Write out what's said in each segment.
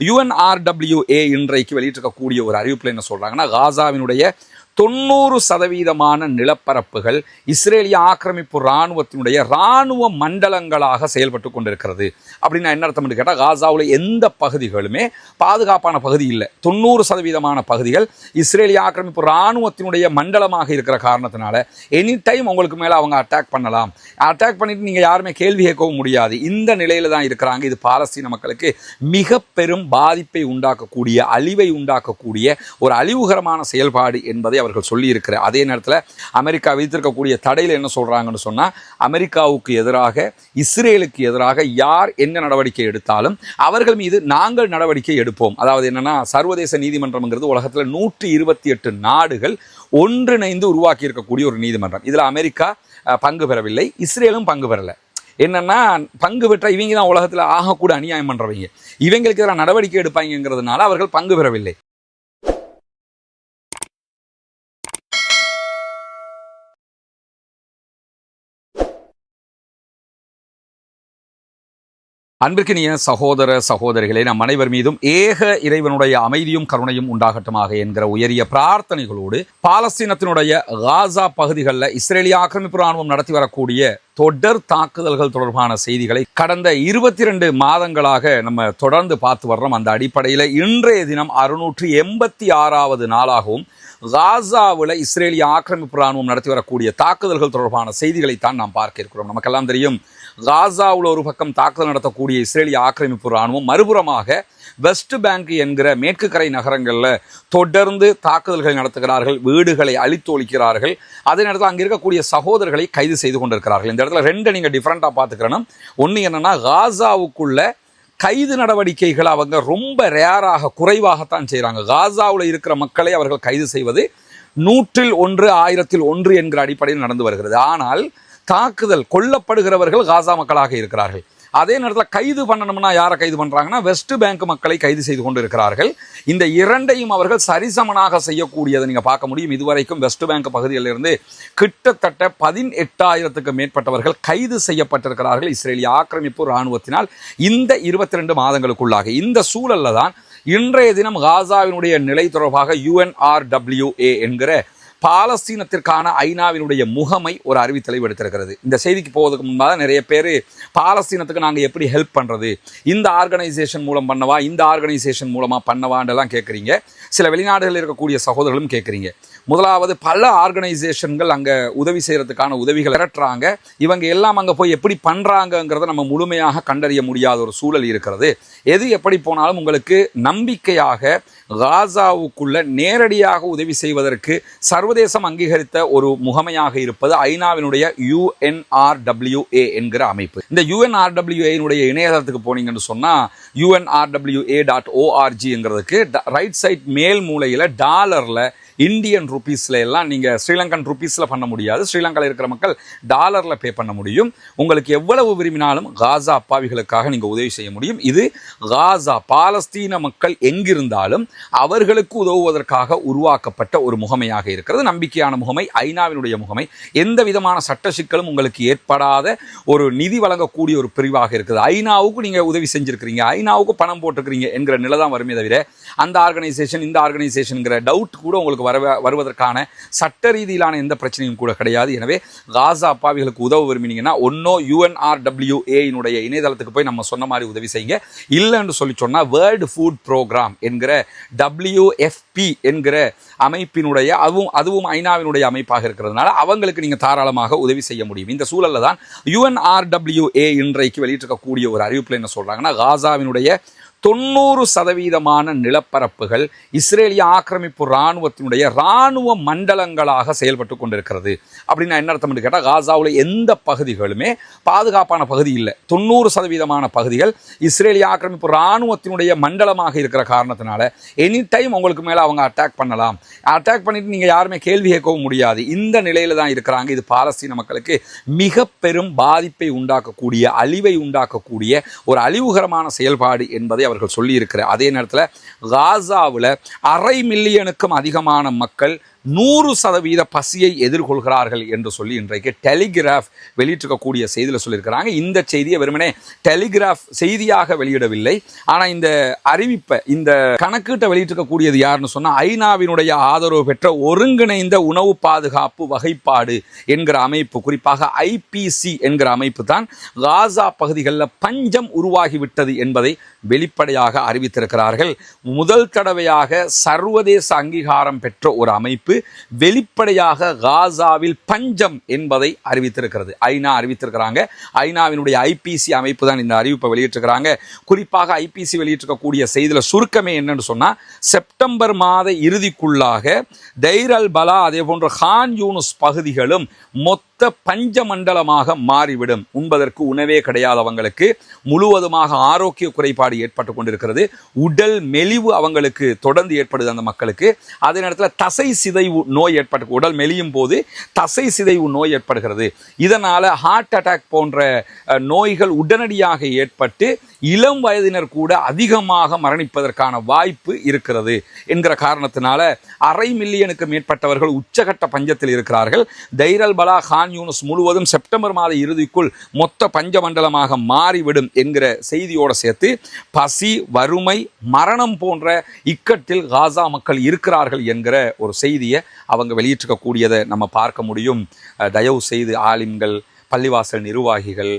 UNRWA இன்றைக்கு வெளியிட்டிருக்கக்கூடிய ஒரு அறிவிப்பில் என்ன சொல்கிறாங்கன்னா காசாவினுடைய தொண்ணூறு சதவீதமான நிலப்பரப்புகள் இஸ்ரேலிய ஆக்கிரமிப்பு இராணுவத்தினுடைய இராணுவ மண்டலங்களாக செயல்பட்டு கொண்டிருக்கிறது. அப்படின்னா என்ன அர்த்தம் கேட்டால் காசாவில் எந்த பகுதிகளுமே பாதுகாப்பான பகுதி இல்லை. தொண்ணூறு சதவீதமான பகுதிகள் இஸ்ரேலிய ஆக்கிரமிப்பு இராணுவத்தினுடைய மண்டலமாக இருக்கிற காரணத்தினால எனி டைம் உங்களுக்கு மேலே அவங்க அட்டாக் பண்ணலாம். அட்டாக் பண்ணிட்டு நீங்கள் யாருமே கேள்வி கேட்கவும் முடியாது. இந்த நிலையில தான் இருக்கிறாங்க. இது பாலஸ்தீன மக்களுக்கு மிக பெரும் பாதிப்பை உண்டாக்கக்கூடிய அழிவை உண்டாக்கக்கூடிய ஒரு அழிவுகரமான செயல்பாடு என்பதை அவர்கள் சொல்லியிருக்கிற அதே நேரத்தில் அமெரிக்கா விதித்திருக்கக்கூடிய தடையில் என்ன சொல்கிறாங்கன்னு சொன்னால் அமெரிக்காவுக்கு எதிராக இஸ்ரேலுக்கு எதிராக யார் என்ன நடவடிக்கை எடுத்தாலும் அவர்கள் மீது நாங்கள் நடவடிக்கை எடுப்போம். அதாவது என்னன்னா சர்வதேச நீதிமன்றம்ங்கிறது உலகத்தில் நூற்றி இருபத்தி எட்டு நாடுகள் ஒன்றிணைந்து உருவாக்கி இருக்கக்கூடிய ஒரு நீதிமன்றம். இதில் அமெரிக்கா பங்கு பெறவில்லை இஸ்ரேலும் பங்கு பெறலை. என்னன்னா பங்கு பெற்ற இவங்க தான் உலகத்தில் ஆகக்கூட அநியாயம் பண்றவங்க. இவங்களுக்கு எதிராக நடவடிக்கை எடுப்பாங்கிறதுனால அவர்கள் பங்கு பெறவில்லை. அன்பிற்கினிய சகோதர சகோதரிகளே நம் அனைவர் மீதும் ஏக இறைவனுடைய அமைதியும் கருணையும் உண்டாகட்டுமாக என்கிற உயரிய பிரார்த்தனைகளோடு பாலஸ்தீனத்தினுடைய காசா பகுதிகளில் இஸ்ரேலிய ஆக்கிரமிப்பு ராணுவம் நடத்தி வரக்கூடிய தொடர் தாக்குதல்கள் தொடர்பான செய்திகளை கடந்த இருபத்தி ரெண்டு மாதங்களாக நம்ம தொடர்ந்து பார்த்து வர்றோம். அந்த அடிப்படையில் இன்றைய தினம் அறுநூற்றி எண்பத்தி ஆறாவது நாளாகவும் காசாவில் இஸ்ரேலிய ஆக்கிரமிப்பு ராணுவம் நடத்தி வரக்கூடிய தாக்குதல்கள் தொடர்பான செய்திகளைத்தான் நாம் பார்க்க இருக்கிறோம். நமக்கெல்லாம் தெரியும் காசாவில் ஒரு பக்கம் தாக்குதல் நடத்தக்கூடிய இஸ்ரேலிய ஆக்கிரமிப்பு ராணுவம் மறுபுறமாக வெஸ்ட் பேங்க் என்கிற மேற்கு கரை நகரங்களில் தொடர்ந்து தாக்குதல்களை நடத்துகிறார்கள் வீடுகளை அழித்து ஒழிக்கிறார்கள் அதே நேரத்தில் அங்கே இருக்கக்கூடிய சகோதரர்களை கைது செய்து கொண்டிருக்கிறார்கள். இந்த இடத்துல ரெண்டு நீங்கள் டிஃப்ரெண்ட்டாக பார்த்துக்கிறணும். ஒன்று என்னன்னா காசாவுக்குள்ள கைது நடவடிக்கைகள் அவங்க ரொம்ப ரேராக குறைவாகத்தான் செய்கிறாங்க காசாவில் இருக்கிற மக்களை அவர்கள் கைது செய்வது நூற்றில் ஒன்று ஆயிரத்தில் ஒன்று என்கிற அடிப்படையில் நடந்து வருகிறது. ஆனால் தாக்குதல் கொல்லப்படுகிறவர்கள் காசா மக்களாக இருக்கிறார்கள். அதே நேரத்தில் கைது பண்ணணும்னா யாரை கைது பண்ணுறாங்கன்னா வெஸ்ட் பேங்க் மக்களை கைது செய்து கொண்டு இருக்கிறார்கள் இந்த இரண்டையும் அவர்கள் சரிசமனாக செய்யக்கூடியதை நீங்கள் பார்க்க முடியும். இதுவரைக்கும் வெஸ்ட் பேங்க் பகுதியிலிருந்து கிட்டத்தட்ட பதினெட்டாயிரத்துக்கு மேற்பட்டவர்கள் கைது செய்யப்பட்டிருக்கிறார்கள். இஸ்ரேலிய ஆக்கிரமிப்பு இராணுவத்தினால் இந்த இருபத்தி ரெண்டு மாதங்களுக்குள்ளாக. இந்த சூழல்ல தான் இன்றைய தினம் காசாவினுடைய நிலை தொடர்பாக யுஎன்ஆர்டபிள்யூஏ என்கிற பாலஸ்தீனத்திற்கான ஐநாவினுடைய முகமை ஒரு அறிவித்தலை எடுத்திருக்கிறது. இந்த செய்திக்கு போவதற்கு முன்பாக நிறைய பேர் பாலஸ்தீனத்துக்கு நாங்கள் எப்படி ஹெல்ப் பண்ணுறது இந்த ஆர்கனைசேஷன் மூலம் பண்ணவா இந்த ஆர்கனைசேஷன் மூலமாக பண்ணவான்லாம் கேட்குறீங்க சில வெளிநாடுகளில் இருக்கக்கூடிய சகோதரர்களும் கேட்குறீங்க முதலாவது பல ஆர்கனைசேஷன்கள் அங்கே உதவி செய்கிறதுக்கான உதவிகள் திரட்டுறாங்க இவங்க எல்லாம் அங்கே போய் எப்படி பண்ணுறாங்கங்கிறத நம்ம முழுமையாக கண்டறிய முடியாத ஒரு சூழல் இருக்கிறது. எது எப்படி போனாலும் உங்களுக்கு நம்பிக்கையாக காசாவுக்குள்ள நேரடியாக உதவி செய்வதற்கு சர்வதேசம் அங்கீகரித்த ஒரு முகமையாக இருப்பது ஐநாவினுடைய யுஎன்ஆர்டபிள்யூஏ என்கிற அமைப்பு. இந்த யுஎன்ஆர்டபிள்யூஏனுடைய இணையதளத்துக்கு போனீங்கன்னு சொன்னால் யுஎன்ஆர்டபிள்யூஏ டாட் ஓஆர்ஜிங்கிறதுக்கு ரைட் சைட் மேல் மூலையில் டாலரில் இந்தியன் ருபீஸில் எல்லாம் நீங்கள் ஸ்ரீலங்கன் ருபீஸில் பண்ண முடியாது. ஸ்ரீலங்காவில் இருக்கிற மக்கள் டாலரில் பே பண்ண முடியும். உங்களுக்கு எவ்வளவு விரும்பினாலும் காசா அப்பாவிகளுக்காக நீங்கள் உதவி செய்ய முடியும். இது காசா பாலஸ்தீன மக்கள் எங்கிருந்தாலும் அவர்களுக்கு உதவுவதற்காக உருவாக்கப்பட்ட ஒரு முகமையாக இருக்கிறது. நம்பிக்கையான முகமை ஐநாவினுடைய முகமை. எந்த விதமான சட்ட சிக்கலும் உங்களுக்கு ஏற்படாத ஒரு நிதி வழங்கக்கூடிய ஒரு பிரிவாக இருக்குது. ஐநாவுக்கு நீங்கள் உதவி செஞ்சுருக்கிறீங்க. ஐநாவுக்கு பணம் போட்டிருக்கிறீங்க என்கிற நிலை தான் வருமே தவிர அந்த ஆர்கனைசேஷன் இந்த ஆர்கனைசேஷனுங்கிற டவுட் கூட உங்களுக்கு வர வருவதற்கான சட்ட ரீதியிலான எந்த பிரச்சனையும் கூட கிடையாது. எனவே காசா அப்பாவிகளுக்கு உதவ விரும்பினீங்கன்னா ஒன்னோ யுஎன்ஆர்டபிள்யூஏனுடைய இணையதளத்துக்கு போய் நம்ம சொன்ன மாதிரி உதவி செய்யுங்க. இல்லைன்னு சொல்லி சொன்னால் வேர்ல்டு ஃபுட் ப்ரோக்ராம் என்கிற டபிள்யூஎஃப்பி என்கிற அமைப்பினுடைய அதுவும் அதுவும் ஐநாவினுடைய அமைப்பாக இருக்கிறதுனால அவங்களுக்கு நீங்கள் தாராளமாக உதவி செய்ய முடியும். இந்த சூழலில் தான் யுஎன்ஆர்டபிள்யூஏ இன்றைக்கு வெளியிட்டிருக்கக்கூடிய ஒரு அறிவிப்பில் என்ன சொல்கிறாங்கன்னா காசாவினுடைய தொண்ணூறு சதவீதமான நிலப்பரப்புகள் இஸ்ரேலிய ஆக்கிரமிப்பு இராணுவத்தினுடைய இராணுவ மண்டலங்களாக செயல்பட்டு கொண்டிருக்கிறது. நான் என்ன அர்த்தம் கேட்டால் காசாவில் எந்த பகுதிகளுமே பாதுகாப்பான பகுதி இல்லை. தொண்ணூறு சதவீதமான பகுதிகள் இஸ்ரேலிய ஆக்கிரமிப்பு இராணுவத்தினுடைய மண்டலமாக இருக்கிற காரணத்தினால எனி டைம் உங்களுக்கு மேலே அவங்க அட்டாக் பண்ணலாம். அட்டாக் பண்ணிட்டு நீங்கள் யாருமே கேள்வி கேட்கவும் முடியாது. இந்த நிலையில தான் இருக்கிறாங்க. இது பாலஸ்தீன மக்களுக்கு மிக பெரும் பாதிப்பை உண்டாக்கக்கூடிய அழிவை உண்டாக்கக்கூடிய ஒரு அழிவுகரமான செயல்பாடு என்பதை அவர்கள் சொல்லியிருக்கிறார் அதே நேரத்தில் காசாவில் அரை மில்லியனுக்கும் அதிகமான மக்கள் நூறு சதவீத பசியை எதிர்கொள்கிறார்கள் என்று சொல்லி இன்றைக்கு டெலிகிராஃப் வெளியிட்டிருக்கக்கூடிய செய்தியில் சொல்லியிருக்கிறாங்க. இந்த செய்தியை வெறுமனே டெலிகிராஃப் செய்தியாக வெளியிடவில்லை. ஆனால் இந்த அறிவிப்பை இந்த கணக்கீட்டை வெளியிட்டிருக்கக்கூடியது யாருன்னு சொன்னால் ஐநாவினுடைய ஆதரவு பெற்ற ஒருங்கிணைந்த உணவு பாதுகாப்பு வகைப்பாடு என்கிற அமைப்பு குறிப்பாக ஐபிசி என்கிற அமைப்பு தான் காசா பகுதிகளில் பஞ்சம் உருவாகிவிட்டது என்பதை வெளிப்படையாக அறிவித்திருக்கிறார்கள். முதல் தடவையாக சர்வதேச அங்கீகாரம் பெற்ற ஒரு அமைப்பு வெளிப்படையாக காசாவில் பஞ்சம் என்பதை அறிவித்திருக்கிறது. ஐநா அறிவித்திருக்கிறாங்க. ஐநாவினுடைய ஐபிசி அமைப்பு தான் இந்த அறிவிப்பை வெளியிட்டிருக்கிறாங்க. குறிப்பாக ஐபிசி வெளியிட்டிருக்கக்கூடிய செய்தியில் சுருக்கமே என்னன்னு சொன்னால் செப்டம்பர் மாத இறுதிக்குள்ளாக தைரல் பலா அதே போன்ற ஹான் யூனுஸ் பகுதிகளும் மொத்த பஞ்ச மண்டலமாக மாறிவிடும். உண்பதற்கு உணவே கிடையாதவங்களுக்கு முழுவதுமாக ஆரோக்கிய குறைபாடு ஏற்பட்டு கொண்டிருக்கிறது. உடல் மெலிவு அவங்களுக்கு தொடர்ந்து ஏற்படுது அந்த மக்களுக்கு. அதே நேரத்தில் தசை சிதைவு நோய் ஏற்பட்டு உடல் மெலியும் போது தசை சிதைவு நோய் ஏற்படுகிறது. இதனால ஹார்ட் அட்டாக் போன்ற நோய்கள் உடனடியாக ஏற்பட்டு இளம் வயதினர் கூட அதிகமாக மரணிப்பதற்கான வாய்ப்பு இருக்கிறது என்கிற காரணத்தினால அரை மில்லியனுக்கு மேற்பட்டவர்கள் உச்சகட்ட பஞ்சத்தில் இருக்கிறார்கள். தைரல் பலா கான் யூனுஸ் முழுவதும் செப்டம்பர் மாத இறுதிக்குள் மொத்த பஞ்ச மண்டலமாக மாறிவிடும் என்கிற செய்தியோடு சேர்த்து பசி வறுமை மரணம் போன்ற இக்கட்டில் காசா மக்கள் இருக்கிறார்கள் என்கிற ஒரு செய்தியை அவங்க வெளியிட்டிருக்கக்கூடியதை நம்ம பார்க்க முடியும். தயவு செய்து ஆலிம்கள் பள்ளிவாசல் நிர்வாகிகள்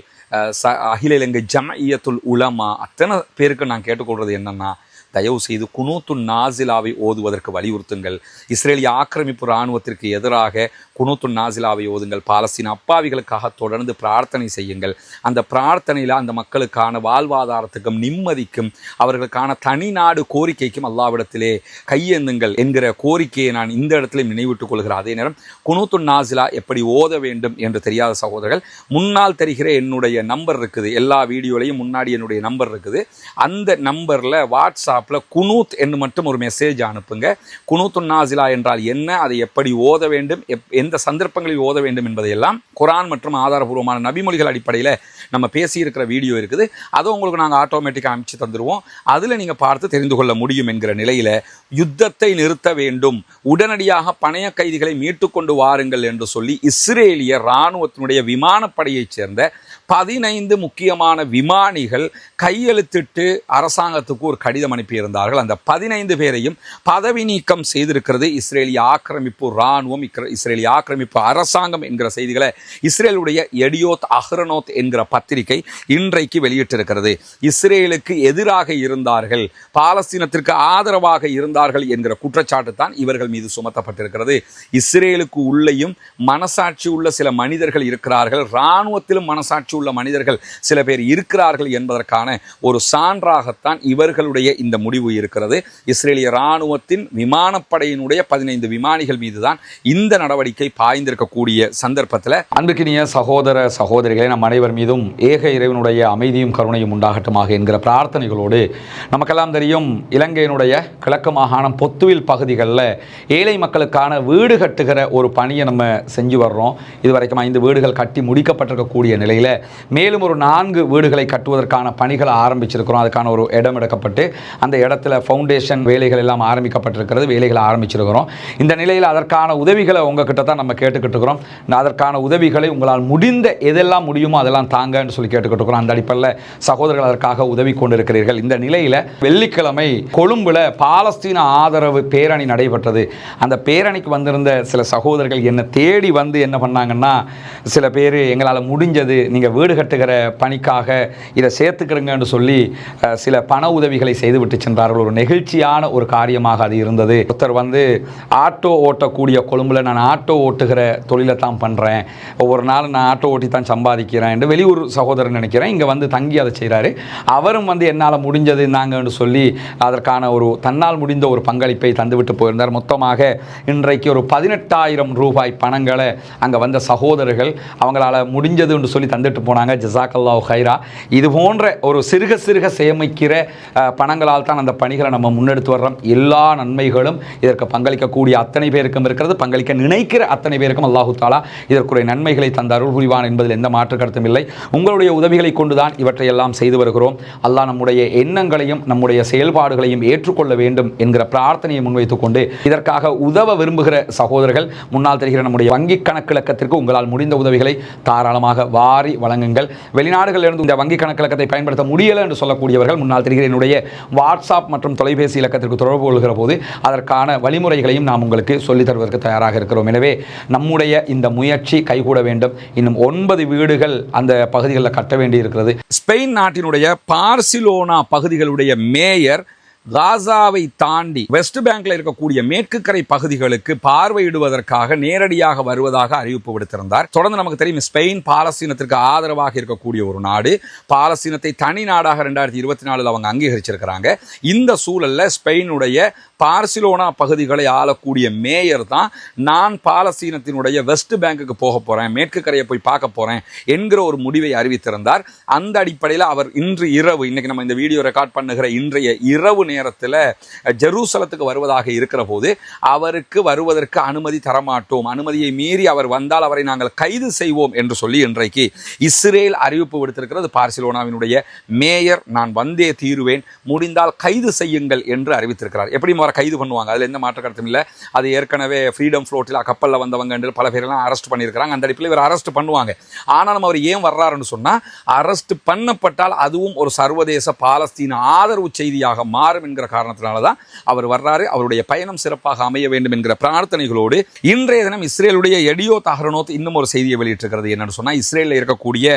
ச அகில இலங்கை ஜமஇயத்துல் உலமா அத்தனை பேருக்கு நான் கேட்டுக்கொள்வது என்னென்னா தயவு செய்து குனூத்து நாசிலாவை ஓதுவதற்கு வலியுறுத்துங்கள். இஸ்ரேலிய ஆக்கிரமிப்பு இராணுவத்திற்கு எதிராக குனூத்து நாசிலாவை ஓதுங்கள். பாலஸ்தீன அப்பாவிகளுக்காக தொடர்ந்து பிரார்த்தனை செய்யுங்கள். அந்த பிரார்த்தனையில் அந்த மக்களுக்கான வாழ்வாதாரத்துக்கும் நிம்மதிக்கும் அவர்களுக்கான தனி நாடு கோரிக்கைக்கும் அல்லாவிடத்திலே கையேந்துங்கள் என்கிற கோரிக்கையை நான் இந்த இடத்துல நினைவிட்டுக் கொள்கிறேன். அதே நேரம் குனூத்து நாசிலா எப்படி ஓத வேண்டும் என்று தெரியாத சகோதரர்கள் முன்னால் தெரிகிற என்னுடைய நம்பர் இருக்குது. எல்லா வீடியோலையும் முன்னாடி என்னுடைய நம்பர் இருக்குது. அந்த நம்பரில் வாட்ஸ்அப் வாட்ஸ்அப்பில் குனூத் என்று மட்டும் ஒரு மெசேஜ் அனுப்புங்க. குனூத்து நாசிலா என்றால் என்ன? அதை எப்படி ஓத வேண்டும்? எப் எந்த சந்தர்ப்பங்களில் ஓத வேண்டும் என்பதையெல்லாம் குரான் மற்றும் ஆதாரபூர்வமான நபிமொழிகள் அடிப்படையில் நம்ம பேசியிருக்கிற வீடியோ இருக்குது. அதை உங்களுக்கு நாங்கள் ஆட்டோமேட்டிக்காக அனுப்பிச்சு தந்துடுவோம் அதில் நீங்கள் பார்த்து தெரிந்து கொள்ள முடியும் என்கிற நிலையில் யுத்தத்தை நிறுத்த வேண்டும். உடனடியாக பணைய கைதிகளை மீட்டு கொண்டு வாருங்கள் என்று சொல்லி இஸ்ரேலிய இராணுவத்தினுடைய விமானப்படையைச் சேர்ந்த பதினைந்து முக்கியமான விமானிகள் கையெழுத்திட்டு அரசாங்கத்துக்கு ஒரு கடிதம் அனுப்பியிருந்தார்கள். அந்த பதினைந்து பேரையும் பதவி நீக்கம் செய்திருக்கிறது இஸ்ரேலிய ஆக்கிரமிப்பு இராணுவம் இஸ்ரேலிய ஆக்கிரமிப்பு அரசாங்கம் என்கிற செய்திகளை இஸ்ரேலுடைய எடியோத் அஹ்ரனோத் என்கிற பத்திரிகை இன்றைக்கு வெளியிட்டிருக்கிறது. இஸ்ரேலுக்கு எதிராக இருந்தார்கள் பாலஸ்தீனத்திற்கு ஆதரவாக இருந்தார்கள் என்கிற குற்றச்சாட்டு தான் இவர்கள் மீது சுமத்தப்பட்டிருக்கிறது. இஸ்ரேலுக்கு உள்ளேயும் மனசாட்சி உள்ள சில மனிதர்கள் இருக்கிறார்கள். இராணுவத்திலும் மனசாட்சி உள்ள மனிதர்கள் சில பேர் இருக்கிறார்கள் என்பதற்கான ஒரு சான்றாகத்தான் இவர்களுடைய இந்த முடிவு இருக்கிறது. இஸ்ரேலிய இராணுவத்தின் விமானப்படையினுடைய பதினைந்து விமானிகள் மீதுதான் இந்த நடவடிக்கை பாய்ந்திருக்கக்கூடிய சந்தர்ப்பத்தில் அன்புக்கினிய சகோதர சகோதரிகளை நம் அனைவர் மீதும் ஏக இறைவனுடைய அமைதியும் கருணையும் உண்டாகட்டுமாக என்கிற பிரார்த்தனைகளோடு நமக்கெல்லாம் தெரியும் இலங்கையினுடைய கிழக்கு மாகாணம் பொத்துவில் பகுதிகளில் ஏழை மக்களுக்கான வீடு கட்டுகிற ஒரு பணியை நம்ம செஞ்சு வர்றோம். இதுவரைக்கும் ஐந்து வீடுகள் கட்டி முடிக்கப்பட்டிருக்கக்கூடிய நிலையில் மேலும் ஒரு நான்கு வீடுகளை கட்டுவதற்கான பணிகளை ஆரம்பிச்சிருக்கிறோம். அதுக்கான ஒரு இடம் எடுக்கப்பட்டு அந்த இடத்துல ஃபவுண்டேஷன் வேலைகள் எல்லாம் ஆரம்பிக்கப்பட்டிருக்கிறது. வேலைகளை ஆரம்பிச்சிருக்கிறோம். இந்த நிலையில் அதற்கான உதவிகளை உங்ககிட்ட தான் நம்ம கேட்டுக்கிட்டு இருக்கிறோம். அதற்கான உதவிகளை உங்களால் முடிந்த எதெல்லாம் முடியுமோ அதெல்லாம் தாங்கன்னு சொல்லி கேட்டுக்கிட்டு இருக்கிறோம். அந்த அடிப்படையில் சகோதரர்கள் அதற்காக உதவி கொண்டிருக்கிறீர்கள். இந்த நிலையில் வெள்ளிக்கிழமை கொழும்புல பாலஸ்தீன ஆதரவு பேரணி நடைபெற்றது. அந்த பேரணிக்கு வந்திருந்த சில சகோதரர்கள் என்னை தேடி வந்து என்ன பண்ணாங்கன்னா சில பேர் எங்களால் முடிஞ்சது நீங்கள் வீடு கட்டுகிற பணிக்காக இதை சேர்த்துக்கிறங்கன்னு சொல்லி சில பண உதவிகளை செய்துவிட்டு சென்றார்கள். ஒரு நெகிழ்ச்சியான ஒரு காரியமாக அது இருந்தது. ஒருத்தர் வந்து ஆட்டோ ஓட்டக்கூடிய கொழும்புல நான் ஆட்டோ ஓட்டுகிற தொழிலை தான் பண்ணுறேன் ஒவ்வொரு நாளும் நான் ஆட்டோ ஓட்டி தான் சம்பாதிக்கிறேன் என்று வெளியூர் சகோதரன் நினைக்கிறேன். இங்கே வந்து தங்கி அதை செய்கிறாரு அவரும் வந்து என்னால் முடிஞ்சது நாங்கன்னு சொல்லி அதற்கான ஒரு தன்னால் முடிந்த ஒரு பங்களிப்பை தந்துவிட்டு போயிருந்தார். மொத்தமாக இன்றைக்கு ஒரு பதினெட்டாயிரம் ரூபாய் பணங்களை அங்கே வந்த சகோதரர்கள் அவங்களால முடிஞ்சதுன்னு சொல்லி தந்துட்டு போனாங்க. ஜசாக்கல்லா ஹைரா இது போன்ற ஒரு சிறுக சிறுக சேமிக்கிற பணங்களால் தான் அந்த பணிகளை நம்ம முன்னெடுத்து வர்றோம். எல்லா நன்மைகளும் இதற்கு பங்களிக்கக்கூடிய அத்தனை பேருக்கும் இருக்கிறது. பங்களிக்க நினைக்கிற அத்தனை பேருக்கும் அல்லாஹு தாலா இதற்குரிய நன்மைகளை தந்த அருள் புரிவான் என்பதில் எந்த மாற்று கருத்தும் இல்லை. உங்களுடைய உதவிகளை கொண்டுதான் இவற்றை எல்லாம் செய்து வருகிறோம். அல்லாஹ் நம்முடைய எண்ணங்களையும் நம்முடைய செயல்பாடுகளையும் ஏற்றுக்கொள்ள வேண்டும் என்கிற பிரார்த்தனையை முன்வைத்துக் கொண்டு இதற்காக உதவ விரும்புகிற சகோதரர்கள் முன்னால் தெரிகிற நம்முடைய வங்கி கணக்கிழக்கத்திற்கு உங்களால் முடிந்த உதவிகளை தாராளமாக வாரி வழங்குங்கள். வெளிநாடுகளிலிருந்து இந்த வங்கி கணக்கிழக்கத்தை பயன்படுத்த முடியலை என்று சொல்லக்கூடியவர்கள் முன்னால் தெரிகிற என்னுடைய வாட்ஸ்அப் மற்றும் தொலைபேசி இலக்கத்திற்கு தொடர்பு கொள்கிற போது அதற்கான வழிமுறைகளையும் நாம் உங்களுக்கு சொல்லித் தருவதற்கு தயாராக இருக்கிறோம். எனவே நம்முடைய இந்த முயற்சி கைகூட வேண்டும். இன்னும் ஒன்பது வீடுகள் அந்த பகுதிகளில் கட்ட வேண்டி இருக்கிறது ஸ்பெயின் நாட்டினுடைய பார்சிலோனா பகுதிகளுடைய மேயர் காசாவை தாண்டி வெஸ்ட் பேங்க்ல இருக்கக்கூடிய மேற்கு கரை பகுதிகளுக்கு பார்வையிடுவதற்காக நேரடியாக வருவதாக அறிவிப்பு விடுத்திருந்தார். தொடர்ந்து நமக்கு தெரியும் ஸ்பெயின் பாலஸ்தீனத்திற்கு ஆதரவாக இருக்கக்கூடிய ஒரு நாடு. பாலஸ்தீனத்தை தனி நாடாக ரெண்டாயிரத்தி இருபத்தி நாலில் அவங்க அங்கீகரிச்சிருக்கிறாங்க. இந்த சூழல்ல ஸ்பெயினுடைய பார்சிலோனா பகுதிகளை ஆளக்கூடிய மேயர் தான் நான் பாலஸ்தீனத்தினுடைய வெஸ்ட் பேங்குக்கு போக போறேன் மேற்கு கரையை போய் பார்க்க போறேன் என்கிற ஒரு முடிவை அறிவித்திருந்தார். அந்த அடிப்படையில் அவர் இன்று இரவு இன்னைக்கு நம்ம இந்த வீடியோ ரெக்கார்ட் பண்ணுகிற இன்றைய இரவு நேரத்தில் ஜெருசலத்துக்கு வருவதாக இருக்கிற போது அவருக்கு வருவதற்கு அனுமதி தரமாட்டோம் அனுமதியை மீறி அவர் வந்தால் அவரை நாங்கள் கைது செய்வோம் என்று சொல்லி இன்றைக்கு இஸ்ரேல் அறிவிப்பு விடுத்திருக்கிறது. பார்சிலோனாவினுடைய மேயர் நான் வந்தே தீருவேன் முடிந்தால் கைது செய்யுங்கள் என்று அறிவித்திருக்கிறார். எப்படி அவரை கைது பண்ணுவாங்க. அதில் எந்த மாற்ற கருத்தும் இல்லை. அது ஏற்கனவே ஃப்ரீடம் ஃப்ளோட்டில் கப்பலில் வந்தவங்க என்று பல பேரெல்லாம் அரெஸ்ட் பண்ணியிருக்கிறாங்க. அந்த அடிப்பில் இவர் அரெஸ்ட் பண்ணுவாங்க. ஆனாலும் அவர் ஏன் வர்றாருன்னு சொன்னால் அரெஸ்ட் பண்ணப்பட்டால் அதுவும் ஒரு சர்வதேச பாலஸ்தீன ஆதரவு செய்தியாக மாறும் என்கிற காரணத்தினால தான் அவர் வர்றாரு. அவருடைய பயணம் சிறப்பாக அமைய வேண்டும் என்கிற பிரார்த்தனைகளோடு இன்றைய தினம் இஸ்ரேலுடைய எடியோ தஹரனோத் இன்னும் ஒரு செய்தியை வெளியிட்டிருக்கிறது. என்னன்னு சொன்னால் இஸ்ரேலில் இருக்கக்கூடிய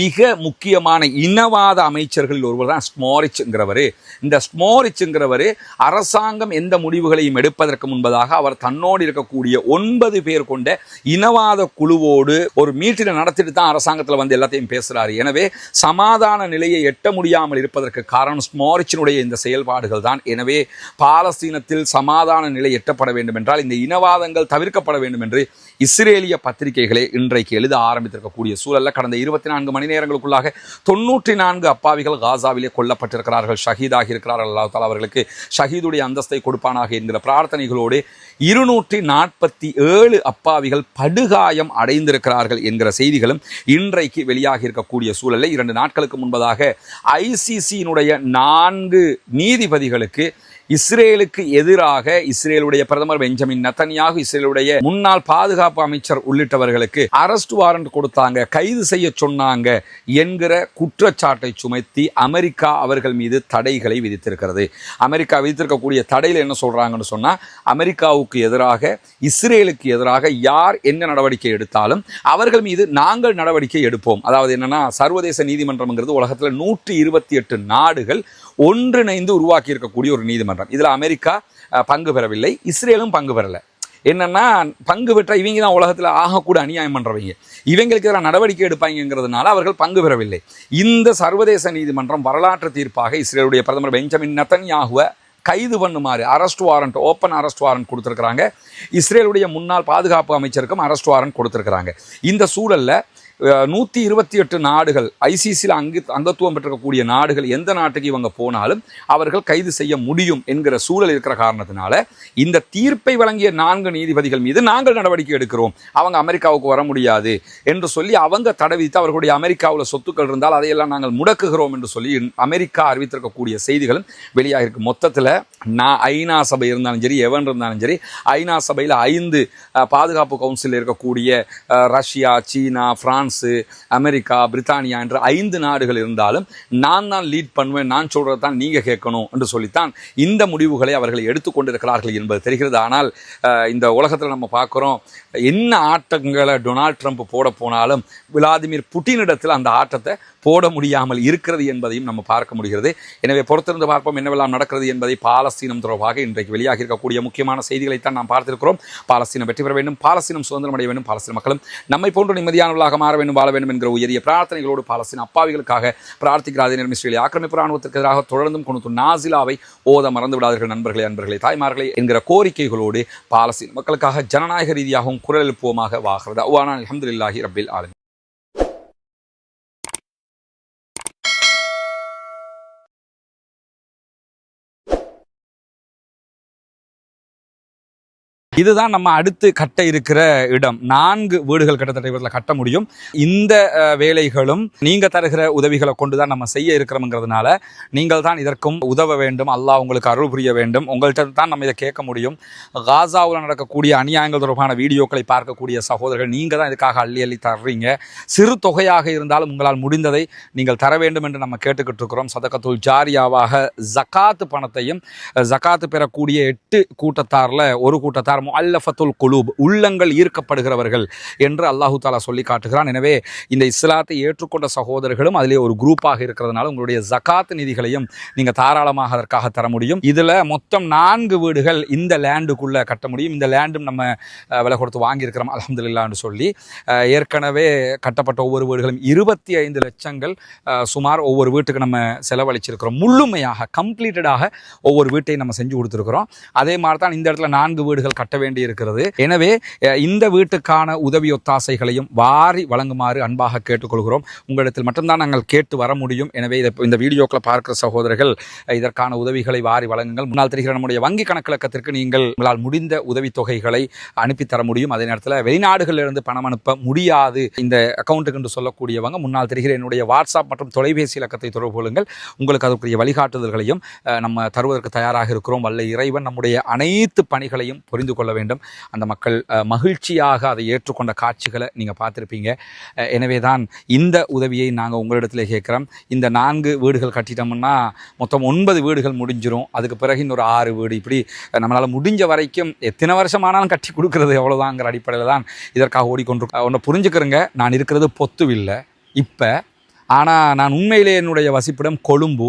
மிக முக்கியமான இனவாத அமைச்சர்களில் ஒருவர் தான் ஸ்மோரிச்ங்கிறவர் இந்த ஸ்மோரிச்ங்கிறவர் அரசாங்கம் எந்த முடிவுகளையும் எடுப்பதற்கு முன்பதாக அவர் தன்னோடு இருக்கக்கூடிய ஒன்பது பேர் கொண்ட இனவாத குழுவோடு ஒரு மீட்டிங் நடத்திட்டு தான் அரசாங்கத்தில் வந்து எல்லாத்தையும் பேசுறாரு. எனவே சமாதான நிலையை எட்ட முடியாமல் இருப்பதற்கு காரணம் ஸ்மோரிச்சினுடைய இந்த செயல்பாடுகள் தான். எனவே பாலஸ்தீனத்தில் சமாதான நிலை எட்டப்பட வேண்டும் என்றால் இந்த இனவாதங்கள் தவிர்க்கப்பட வேண்டும் என்று இஸ்ரேலிய பத்திரிகைகளே இன்றைக்கு எழுத ஆரம்பித்திருக்கக்கூடிய சூழல்ல கடந்த இருபத்தி நான்கு மணி நேரங்களுக்குள்ளாக தொண்ணூற்றி நான்கு அப்பாவிகள் காசாவிலே கொல்லப்பட்டிருக்கிறார்கள் ஷஹீதாகி இருக்கிறார்கள். அல்லா தாலா அவர்களுக்கு ஷஹீதுடைய அந்தஸ்தை கொடுப்பானாக என்கிற பிரார்த்தனைகளோடு இருநூற்றி நாற்பத்தி ஏழு அப்பாவிகள் படுகாயம் அடைந்திருக்கிறார்கள் என்கிற செய்திகளும் இன்றைக்கு வெளியாகி இருக்கக்கூடிய சூழலில் இரண்டு நாட்களுக்கு முன்பதாக ஐசிசியினுடைய நான்கு நீதிபதிகளுக்கு இஸ்ரேலுக்கு எதிராக இஸ்ரேலுடைய பிரதமர் பெஞ்சமின் நத்தனியாக இஸ்ரேலுடைய முன்னாள் பாதுகாப்பு அமைச்சர் உள்ளிட்டவர்களுக்கு அரஸ்ட் வாரண்ட் கொடுத்தாங்க கைது செய்ய சொன்னாங்க என்கிற குற்றச்சாட்டை சுமத்தி அமெரிக்கா அவர்கள் மீது தடைகளை விதித்திருக்கிறது. அமெரிக்கா விதித்திருக்கக்கூடிய தடையில் என்ன சொல்றாங்கன்னு சொன்னா அமெரிக்காவுக்கு எதிராக இஸ்ரேலுக்கு எதிராக யார் என்ன நடவடிக்கை எடுத்தாலும் அவர்கள் மீது நாங்கள் நடவடிக்கை எடுப்போம். அதாவது என்னன்னா சர்வதேச நீதிமன்றம்ங்கிறது உலகத்தில் நூற்றி இருபத்தி எட்டு நாடுகள் ஒன்றிணைந்து உருவாக்கி இருக்கக்கூடிய ஒரு நீதிமன்றம். இதில் அமெரிக்கா பங்கு பெறவில்லை. இஸ்ரேலும் பங்கு பெறலை. என்னன்னா பங்கு பெற்ற இவங்க தான் உலகத்தில் ஆகக்கூட அநியாயம் பண்ணுறவங்க இவங்களுக்கு எதிராக நடவடிக்கை எடுப்பாங்கிறதுனால அவர்கள் பங்கு பெறவில்லை. இந்த சர்வதேச நீதிமன்றம் வரலாற்று தீர்ப்பாக இஸ்ரேலுடைய பிரதமர் பெஞ்சமின் நத்தன்யாகுவை கைது பண்ணுமாறு arrest warrant open arrest warrant கொடுத்துருக்காங்க இஸ்ரேலுடைய முன்னாள் பாதுகாப்பு அமைச்சருக்கும் அரெஸ்ட் வாரண்ட் கொடுத்துருக்குறாங்க. இந்த சூழல்ல நூற்றி இருபத்தி எட்டு நாடுகள் ஐசிசியில் அங்கு அங்கத்துவம் பெற்றிருக்கக்கூடிய நாடுகள் எந்த நாட்டுக்கு இவங்க போனாலும் அவர்கள் கைது செய்ய முடியும் என்கிற சூழல் இருக்கிற காரணத்தினால இந்த தீர்ப்பை வழங்கிய நான்கு நீதிபதிகள் மீது நாங்கள் நடவடிக்கை எடுக்கிறோம். அவங்க அமெரிக்காவுக்கு வர முடியாது என்று சொல்லி அவங்க தடை விதித்து அவர்களுடைய அமெரிக்காவில் சொத்துக்கள் இருந்தால் அதையெல்லாம் நாங்கள் முடக்குகிறோம் என்று சொல்லி அமெரிக்கா அறிவித்திருக்கக்கூடிய செய்திகளும் வெளியாக இருக்கு. மொத்தத்தில் நான் ஐநா சபை இருந்தாலும் சரி எவன் இருந்தாலும் சரி ஐநா சபையில் ஐந்து பாதுகாப்பு கவுன்சிலில் இருக்கக்கூடிய ரஷ்யா சீனா பிரான்ஸ் அமெரிக்கா பிரித்தானியா என்ற ஐந்து நாடுகள் இருந்தாலும் நான் தான் லீட் பண்ணுவேன் நான் சொல்கிறது தான் நீங்க கேட்கணும் என்று சொல்லித்தான் இந்த முடிவுகளை அவர்கள் எடுத்துக்கொண்டிருக்கிறார்கள் என்பது தெரிகிறது. ஆனால் இந்த உலகத்தில் நம்ம பார்க்குறோம் என்ன ஆட்டங்களை டொனால்ட் ட்ரம்ப் போட போனாலும் விளாதிமிர் புட்டினிடத்தில் அந்த ஆட்டத்தை போட முடியாமல் இருக்கிறது என்பதையும் நம்ம பார்க்க முடிகிறது. எனவே பொறுத்திருந்து பார்ப்போம் என்னவெல்லாம் நடக்கிறது என்பதை பாலஸ்தீனம் தொடர்பாக இன்றைக்கு வெளியாகி இருக்கக்கூடிய முக்கியமான செய்திகளைத்தான் நாம் பார்த்திருக்கிறோம். பாலஸ்தீனம் வெற்றி பெற வேண்டும் பாலஸ்தீனம் சுதந்திரம் அடைய வேண்டும் பாலஸ்தீன மக்களும் நம்மை போன்று நிம்மதியானவர்களாக மாற வேண்டும் வாழ வேண்டும் என்கிற உயரிய பிரார்த்தனைகளோடு பாலஸ்தீன் அப்பாவிகளுக்காக பிரார்த்திக்கிறார். அதே இஸ்ரேலிய ஆக்கிரமிப்பு ராணுவத்திற்கு எதிராக தொடர்ந்தும் கொண்டு நாசிலாவை ஓத மறந்து விடாதீர்கள் நண்பர்களே அன்பர்களே தாய்மார்களே என்கிற கோரிக்கைகளோடு பாலஸ்தீன் மக்களுக்காக ஜனநாயக ரீதியாகவும் குரல் எழுப்புவோமாக வாகிறது. அவ்வானா அலமதுல்லாஹி ரபில் ஆலமி இதுதான் நம்ம அடுத்து கட்ட இருக்கிற இடம். நான்கு வீடுகள் கிட்டத்தட்ட இவற்றில் கட்ட முடியும். இந்த வேலைகளும் நீங்க தருகிற உதவிகளை கொண்டு தான் நம்ம செய்ய இருக்கிறோம்ங்கிறதுனால நீங்கள் தான் இதற்கும் உதவ வேண்டும். அல்லாஹ் உங்களுக்கு அருள் புரிய வேண்டும். உங்கள்கிட்ட தான் நம்ம இதை கேட்க முடியும். காசாவில் நடக்கக்கூடிய அநியாயங்கள் தொடர்பான வீடியோக்களை பார்க்கக்கூடிய சகோதரர்கள் நீங்க தான் இதுக்காக அள்ளி அள்ளி தர்றீங்க. சிறு தொகையாக இருந்தாலும் உங்களால் முடிந்ததை நீங்கள் தர வேண்டும் என்று நம்ம கேட்டுக்கிட்டு இருக்கிறோம். சதக்கத்துள் ஜாரியாவாக ஜக்காத்து பணத்தையும் ஜகாத்து பெறக்கூடிய எட்டு கூட்டத்தாரில் ஒரு கூட்டத்தார் முல்லஃபத்துல் குலூப் உள்ளங்கள் ஈர்க்கப்படுகிறவர்கள் என்று அல்லாஹு தாலா சொல்லி காட்டுகிறான். எனவே இந்த இஸ்லாத்தை ஏற்றுக்கொண்ட சகோதரர்களும் அதிலே ஒரு குரூப்பாக இருக்கிறதுனால உங்களுடைய ஜகாத் நிதிகளையும் நீங்கள் தாராளமாக அதற்காக தர முடியும். இதில் மொத்தம் நான்கு வீடுகள் இந்த லேண்டுக்குள்ளே கட்ட முடியும். இந்த லேண்டும் நம்ம விலை கொடுத்து வாங்கியிருக்கிறோம் அலமதுல்லான்னு சொல்லி. ஏற்கனவே கட்டப்பட்ட ஒவ்வொரு வீடுகளும் இருபத்தி ஐந்து லட்சங்கள் சுமார் ஒவ்வொரு வீட்டுக்கு நம்ம செலவழிச்சிருக்கிறோம். முழுமையாக கம்ப்ளீட்டடாக ஒவ்வொரு வீட்டையும் நம்ம செஞ்சு கொடுத்துருக்குறோம். அதே மாதிரி தான் இந்த இடத்துல நான்கு வீடுகள் கட்ட வேண்டி இருக்கிறது எனவே இந்த வீட்டுக்கான உதவி ஒத்தாசைகளையும் வாரி வழங்குமாறு அன்பாக கேட்டுக்கொள்கிறோம். உங்களிடத்தில் மட்டும்தான் நாங்கள் கேட்டு வர முடியும். எனவே இதை இந்த வீடியோக்களை பார்க்கிற சகோதரர்கள் இதற்கான உதவிகளை வாரி வழங்குங்கள். முன்னால் தெரிகிற நம்முடைய வங்கி கணக்கிழக்கத்திற்கு நீங்கள் உங்களால் முடிந்த உதவித்தொகைகளை அனுப்பித்தர அனுப்பி தர முடியும். அதே நேரத்தில் வெளிநாடுகளிலிருந்து பணம் அனுப்ப முடியாது. இந்த அக்கௌண்ட்டுக்கு என்று சொல்லக்கூடியவங்க முன்னால் தெரிகிற என்னுடைய வாட்ஸ்அப் மற்றும் தொலைபேசி இலக்கத்தை தொடர்பு கொள்ளுங்கள். உங்களுக்கு அதற்குரிய வழிகாட்டுதல்களையும் நம்ம தருவதற்கு தயாராக இருக்கிறோம். வல்ல இறைவன் நம்முடைய அனைத்து பணிகளையும் புரிந்து கொள்ள வேண்டும். அந்த மக்கள் மகிழ்ச்சியாக அதை ஏற்றுக்கொண்ட காட்சிகளை நீங்கள் பார்த்துருப்பீங்க. எனவே தான் இந்த உதவியை நாங்கள் உங்களிடத்தில் கேட்குறோம். இந்த நான்கு வீடுகள் கட்டிட்டோம்னா மொத்தம் ஒன்பது வீடுகள் முடிஞ்சிடும் அதுக்கு பிறகு இன்னொரு ஆறு வீடு. இப்படி நம்மளால் முடிஞ்ச வரைக்கும் எத்தனை வருஷமானாலும் கட்டி கொடுக்குறது எவ்வளோதாங்கிற அடிப்படையில் தான் இதற்காக ஓடிக்கொண்டிருக்கோம் ஒன்று புரிஞ்சுக்கிறேங்க. நான் இருக்கிறது பொத்துவில்லை. இப்போ ஆனால் நான் உண்மையிலே என்னுடைய வசிப்பிடம் கொழும்பு.